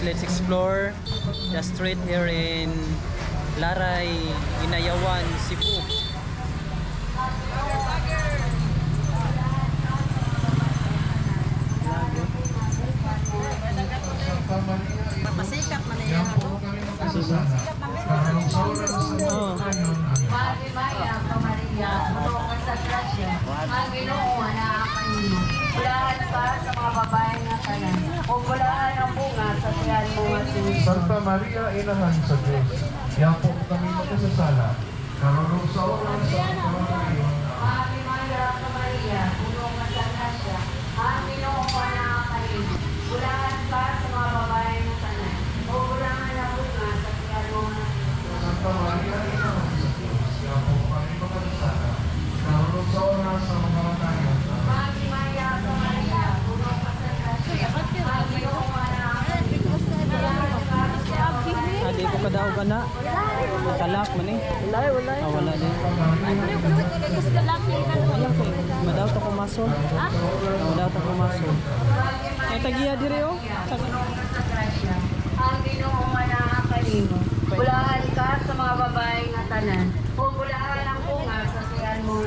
Let's explore the street here in Laray, Inayawan, Cebu. Masikat man yan. Oh. Ave Maria, Maria, tulungan sa grasya. Ang Ginoo na kanino. Bulahan ka sa mga babae nga bulahan ang bunga sa tiyan mo sinis. Santa Maria, Inahan sa Diyos, yan po kami magkasasala. Karunong sa oras sa pamamayon. Ave Maria, Maria, tulungan sa grasya. Ang Ginoo na kanino. Bulahan ka sa mga babae nga tanan. O bulahan ang bunga sa tiyan mo nga sinis. Santa Maria, Inahan sa Diyos, yan po kami magkasasala. Karunong sa oras sa pamamayon. Ave Maria, Maria, tulungan sa grasya. Ang Ginoo na kanino. Bulahan ka sa mga babae Ah, di ko kadaog ka na. Nakalak man eh. Wala, wala. Ah, wala din. Madaw to kumaso. Ha? Madaw to kumaso. Eh, tagiya dire oh. Ang Ginoo na kanimo. Bulahan ka sa mga babae nga tanan. Mo.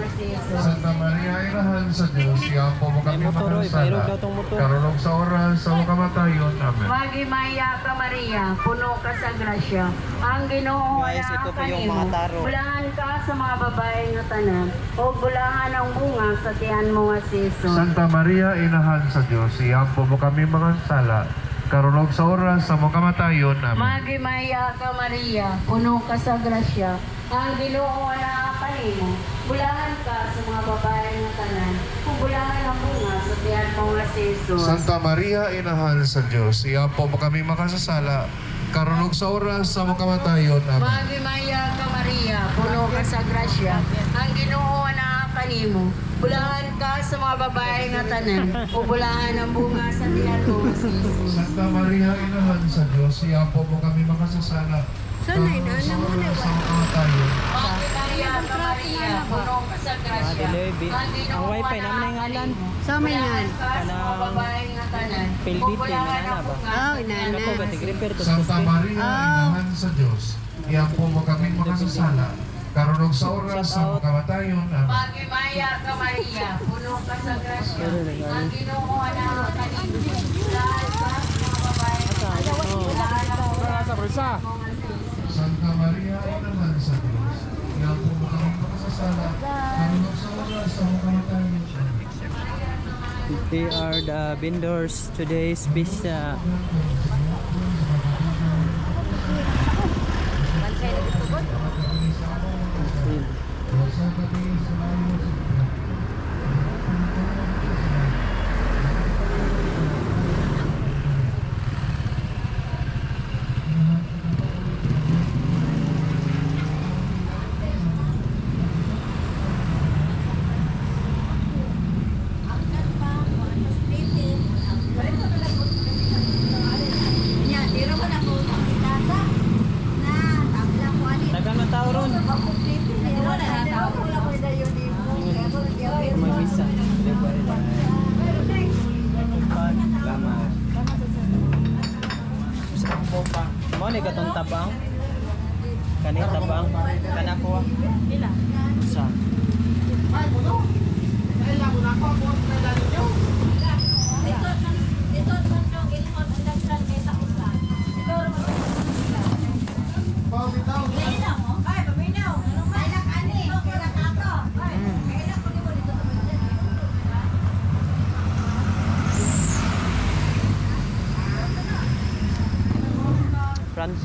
Santa Maria, Inahan sa Diyos, yan po kami daw tong motor. Karunong sa oras sa kamatayon. Amen. Magimaya ka Maria, puno ka sa grasya. Ang Ginoo yung kanimo. mga taro. Bulahan ka sa mga babae nga tanan. O bulahan ang bunga sa tiyan mo nga Jesus. Santa Maria, Inahan sa Diyos, yan po kami magkasasala. Karunong sa oras sa kamatayon. Amen. Magimaya ka Maria, puno ka sa grasya. Ang Ginoo na kanimo. Bulahan ka sa mga babae nga tanan. Kung bulahan ang bunga sa tiyan mo nga si Jesus. Santa Maria, Inahan sa Diyos, yan po kami makasasala. Karunong sa oras sa kamatayon. Amen. Magimaya ka Maria, puno ka sa grasya. Ang Ginoo na kanimo. Bulahan ka sa mga babae nga tanan. O bulahan ang bunga sa tiyan mo nga si Jesus. Santa Maria, Inahan sa Diyos, yan po kami makasasala. Karunong sa oras sa kamatayon. Magimaya ka Maria, puno ka sa grasya. Ah, delivery. Ang Ang wifi na naman na yung alan. kanimo. Sa may Bulahan yan. ka sa mga babae nga tanan. Pilbit, O bulahan may ang nana ba? sa inana. mo ba, tigreper to Santa Maria. Inahan sa Diyos, yan po kami makasasala. Karunong sa oras sa kamatayon. Amen. Magimaya ka Maria, puno ka sa grasya. Ang Ginoo na kanimo. Bulahan ka sa mga babae ang bunga sa tiyan Santa Maria, Inahan sa Diyos, yan po kami makasasala. Sa oras sa kamatayon. Amen. They are the vendors today's pizza. Bansay na dito po. Dagang ng tao ron. May pizza. Mo ni katong tabang. Kani tabang. Kana ko. Ila. Sa. Frances. ra ko. We have can't play video games. Like, he doesn't exist. Is he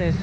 Entonces,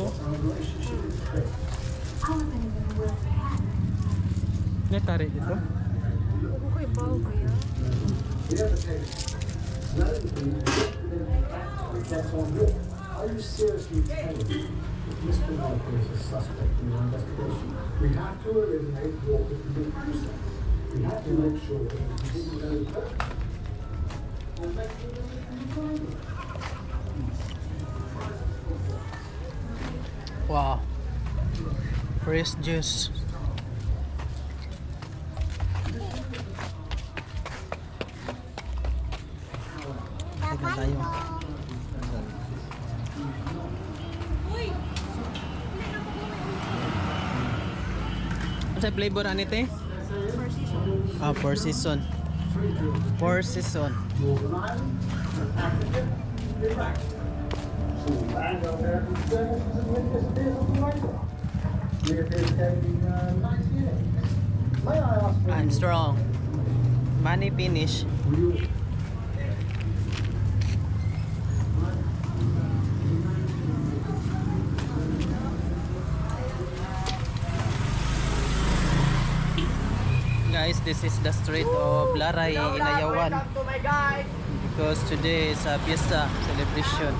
ko. our relationship is great. I want anyone who will have. Netari dito. Are you Mr. Is a suspect in investigation? We have to eliminate from being person. We have to make sure that didn't know the. Wow. Fresh juice. Tignan tayo. Ano sa flavor ani te? Ah, four season. Four season. Ireland, Africa, Iraq. So, Anglo-American journalists and witnesses of the Labour. Reappeared in 98. May I ask for I'm strong. Money finish. Guys, this is the street of Laray, Inayawan. Because today is a fiesta celebration.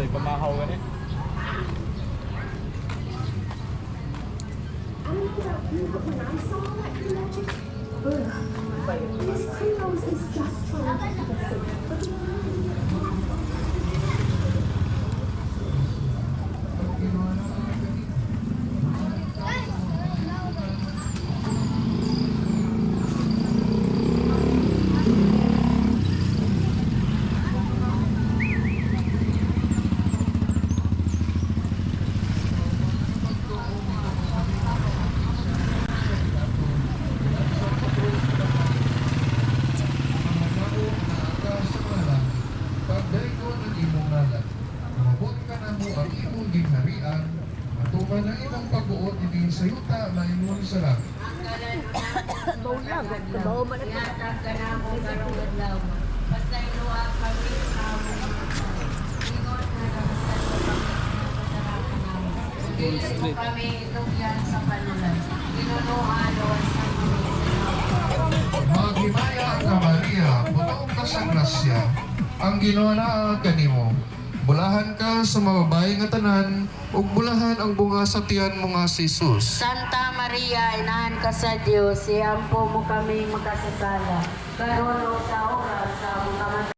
Sa pamahaw ka eh. This Primrose is just trying to keep us safe. Pagdayon ang imong ngalan, umabot ka na mo ang imong ginharian, matuman ang imong pagbuot din sa yuta na imong sa langit. Bao lang. Bao man ito. Yatag ka na mo luwa kami sa among Ingon na lang sa. Dili mo kami itugyan sa panulan. Ginunuhan o Maghimaya ka Maria, punaong ka sa grasya, ang Ginoo na kanimo. Bulahan ka sa mga babae nga tanan, ug bulahan ang bunga sa tiyan mo nga si Jesus. Santa Maria, inahan ka sa Diyos, iampo mo kami makasasala. Karoon o sa oras sa mga